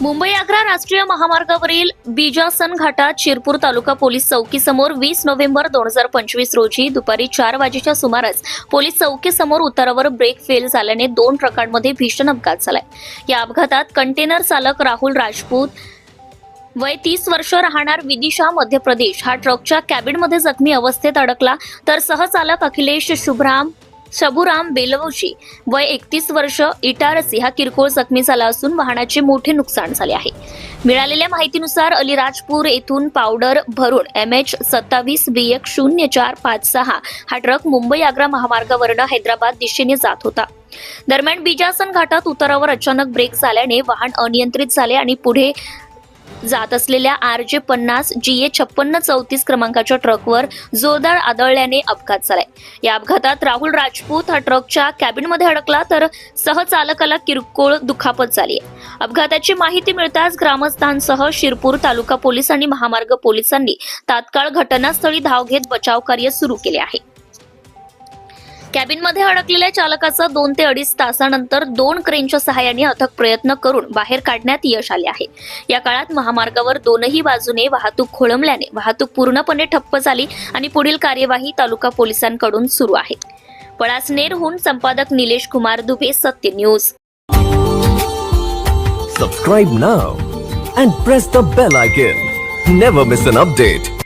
मुंबई आग्रा राष्ट्रीय महामार्गावरील बिजासन घाटात शिरपूर तालुका पोलीस चौकीसमोर वीस नोव्हेंबर दोन हजार पंचवीस रोजी दुपारी चार वाजेच्या सुमारास पोलीस चौकीसमोर उतारावर ब्रेक फेल झाल्याने दोन ट्रकांमध्ये भीषण अपघात झालाय. या अपघातात कंटेनर चालक राहुल राजपूत वय तीस वर्ष राहणार विदिशा मध्य प्रदेश. हा ट्रकच्या कॅबिनमध्ये जखमी अवस्थेत अडकला तर सहचालक अखिलेश शुभ्राम शबुराम बेलवशी वय एकतीस वर्ष इटारसी हा किरकोळ जखमी झाला असून वाहनाचे मोठे नुकसान झाले आहे. मिळालेल्या माहितीनुसार अलिराजपूर येथून पावडर भरून एम एच सत्तावीस बी एक शून्य चार पाच सहा हा ट्रक मुंबई आग्रा महामार्गावरनं हैदराबाद दिशेने जात होता. दरम्यान बिजासन घाटात उतारावर अचानक ब्रेक झाल्याने वाहन अनियंत्रित झाले आणि पुढे जात असलेल्या आर जे पन्नास जी ए छप्पन्न चौतीस क्रमांकाच्या ट्रकवर जोरदार आदळल्याने अपघात झालाय. या अपघातात राहुल राजपूत हा ट्रकच्या कॅबिनमध्ये अडकला तर सहचालकाला किरकोळ दुखापत झाली अपघाताची माहिती मिळताच ग्रामस्थांसह शिरपूर तालुका पोलीस आणि महामार्ग पोलिसांनी तात्काळ घटनास्थळी धाव घेत बचाव कार्य सुरू केले आहे. कॅबिनमध्ये अडकलेल्या चालकाचा दोन ते अडीच तासानंतर दोन क्रेनच्या सहाय्याने अथक प्रयत्न करून बाहेर काढण्यात यश आले आहे. या काळात महामार्गावर दोनही बाजूने वाहतूक खोळंबल्याने वाहतूक पूर्णपणे ठप्प झाली आणि पुढील कार्यवाही तालुका पोलिसांकडून सुरू आहे. पळासनेरहून संपादक Nilesh Kumar Dubey Satya news. Subscribe now and press the bell icon never miss an update